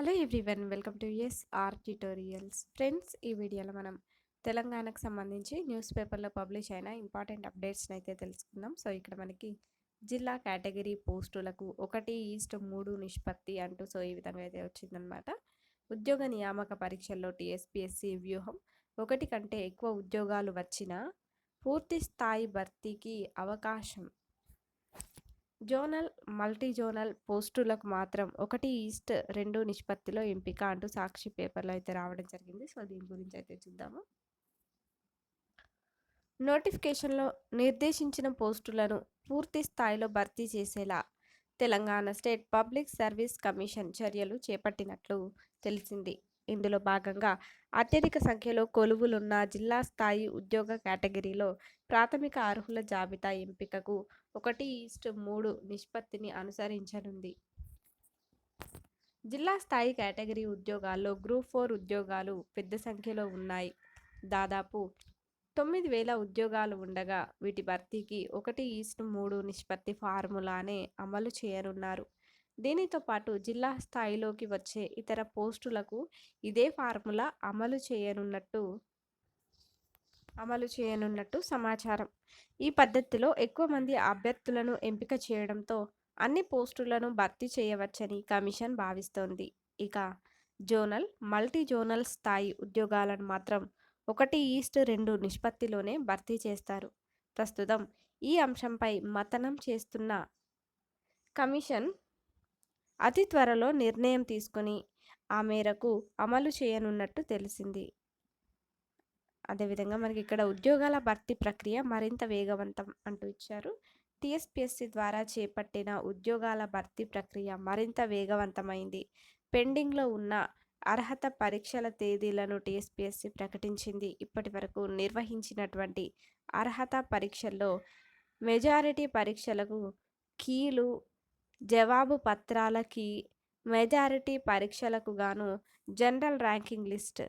Hello everyone welcome to S R tutorials friends ఈ వీడియోలో మనం తెలంగాణకు సంబంధించి న్యూస్ పేపర్లో పబ్లిష్ అయిన ఇంపార్టెంట్ అప్డేట్స్ని అయితే తెలుసుకుందాం. సో ఇక్కడ మనకి జిల్లా కేటగిరీ పోస్టులకు ఒకటి ఈస్ట్ మూడు నిష్పత్తి అంటూ సో ఈ విధంగా అయితే వచ్చిందనమాట ఉద్యోగ నియామక పరీక్షల్లో టీఎస్పీఎస్సీ వ్యూహం ఒకటి కంటే ఎక్కువ ఉద్యోగాలు వచ్చినా పూర్తి స్థాయి భర్తీకి అవకాశం జోనల్ మల్టీ జోనల్ పోస్టులకు మాత్రం ఒకటి ఈస్ట్ రెండు నిష్పత్తిలో ఎంపిక అంటూ సాక్షి పేపర్లో అయితే రావడం జరిగింది. సో దీని గురించి అయితే చూద్దాము. నోటిఫికేషన్లో నిర్దేశించిన పోస్టులను పూర్తి స్థాయిలో భర్తీ చేసేలా Telangana state public service commission చర్యలు చేపట్టినట్లు తెలిసింది. ఇందులో భాగంగా అత్యధిక సంఖ్యలో కొలువులున్న జిల్లా స్థాయి ఉద్యోగ కేటగిరీలో ప్రాథమిక అర్హుల జాబితా ఎంపికకు ఒకటి ఈస్ట్ మూడు నిష్పత్తిని అనుసరించనుంది. జిల్లా స్థాయి కేటగిరీ ఉద్యోగాల్లో గ్రూప్ ఫోర్ ఉద్యోగాలు పెద్ద సంఖ్యలో ఉన్నాయి. దాదాపు తొమ్మిది వేల ఉద్యోగాలు ఉండగా వీటి భర్తీకి ఒకటి ఈస్ట్ మూడు నిష్పత్తి ఫార్ములానే అమలు చేయనున్నారు. దీనితో పాటు జిల్లా స్థాయిలోకి వచ్చే ఇతర పోస్టులకు ఇదే ఫార్ములా అమలు చేయనున్నట్టు అమలు చేయనున్నట్టు సమాచారం. ఈ పద్ధతిలో ఎక్కువ మంది అభ్యర్థులను ఎంపిక చేయడంతో అన్ని పోస్టులను భర్తీ చేయవచ్చని కమిషన్ భావిస్తోంది. ఇక జోనల్ మల్టీ జోనల్ స్థాయి ఉద్యోగాలను మాత్రం ఒకటి ఈస్ట్ రెండు నిష్పత్తిలోనే భర్తీ చేస్తారు. ప్రస్తుతం ఈ అంశంపై మతనం చేస్తున్న కమిషన్ అతి త్వరలో నిర్ణయం తీసుకొని ఆ మేరకు అమలు చేయనున్నట్టు తెలిసింది. అదేవిధంగా మనకి ఇక్కడ ఉద్యోగాల భర్తీ ప్రక్రియ మరింత వేగవంతం అంటూ ఇచ్చారు. టీఎస్పిఎస్సి ద్వారా చేపట్టిన ఉద్యోగాల భర్తీ ప్రక్రియ మరింత వేగవంతమైంది. పెండింగ్లో ఉన్న అర్హత పరీక్షల తేదీలను టీఎస్పిఎస్సి ప్రకటించింది. ఇప్పటి వరకు నిర్వహించినటువంటి అర్హత పరీక్షల్లో మెజారిటీ పరీక్షలకు కీలు జవాబు పత్రాలకి మెజారిటీ పరీక్షలకు గాను జనరల్ ర్యాంకింగ్ లిస్ట్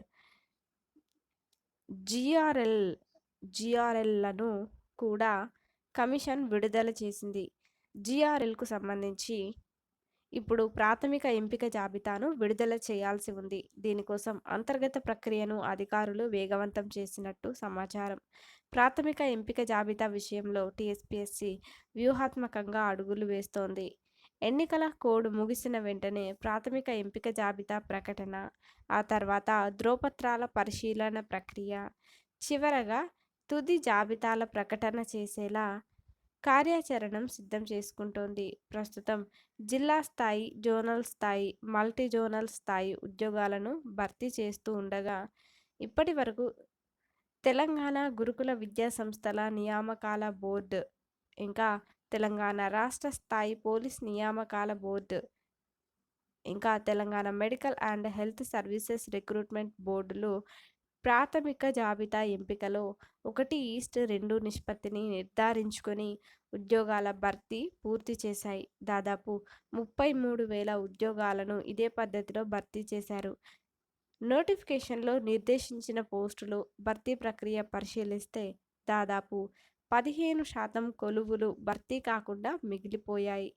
జిఆర్ఎల్ జిఆర్ఎల్లను కూడా కమిషన్ విడుదల చేసింది. జిఆర్ఎల్కు సంబంధించి ఇప్పుడు ప్రాథమిక ఎంపిక జాబితాను విడుదల చేయాల్సి ఉంది. దీనికోసం అంతర్గత ప్రక్రియను అధికారులు వేగవంతం చేసినట్టు సమాచారం. ప్రాథమిక ఎంపిక జాబితా విషయంలో టీఎస్పీఎస్సీ వ్యూహాత్మకంగా అడుగులు వేస్తోంది. ఎన్నికల కోడ్ ముగిసిన వెంటనే ప్రాథమిక ఎంపిక జాబితా ప్రకటన ఆ తర్వాత ధ్రువపత్రాల పరిశీలన ప్రక్రియ. చివరగా తుది జాబితాల ప్రకటన చేసేలా కార్యాచరణం సిద్ధం చేసుకుంటోంది. ప్రస్తుతం జిల్లా స్థాయి జోనల్ స్థాయి మల్టీ జోనల్ స్థాయి ఉద్యోగాలను భర్తీ చేస్తూ ఉండగా ఇప్పటి వరకు తెలంగాణ గురుకుల విద్యా సంస్థల నియామకాల బోర్డు ఇంకా తెలంగాణ రాష్ట్ర స్థాయి పోలీస్ నియామకాల బోర్డు. ఇంకా Telangana medical and health services recruitment బోర్డులు ప్రాథమిక జాబితా ఎంపికలో ఒకటి ఈస్ట్ రెండు నిష్పత్తిని నిర్ధారించుకొని ఉద్యోగాల భర్తీ పూర్తి చేశాయి. దాదాపు ముప్పై మూడు వేల ఉద్యోగాలను ఇదే పద్ధతిలో భర్తీ చేశారు. నోటిఫికేషన్లో నిర్దేశించిన పోస్టులు భర్తీ ప్రక్రియ పరిశీలిస్తే దాదాపు పదిహేను శాతం కొలువులు భర్తీ కాకుండా మిగిలిపోయాయి.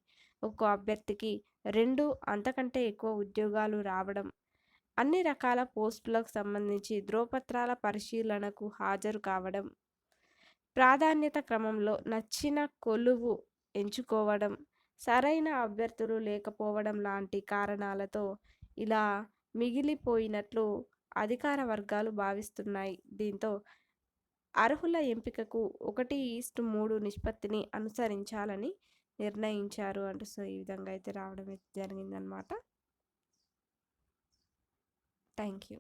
ఒక్కో అభ్యర్థికి రెండు అంతకంటే ఎక్కువ ఉద్యోగాలు రావడం అన్ని రకాల పోస్టులకు సంబంధించి ధ్రువపత్రాల పరిశీలనకు హాజరు కావడం ప్రాధాన్యత క్రమంలో నచ్చిన కొలువు ఎంచుకోవడం సరైన అభ్యర్థులు లేకపోవడం లాంటి కారణాలతో ఇలా మిగిలిపోయినట్లు అధికార వర్గాలు భావిస్తున్నాయి. దీంతో అర్హుల ఎంపికకు ఒకటి ఈస్ట్ మూడు నిష్పత్తిని అనుసరించాలని నిర్ణయించారు అంటూ సో ఈ విధంగా అయితే రావడం జరిగిందనమాట థ్యాంక్ యూ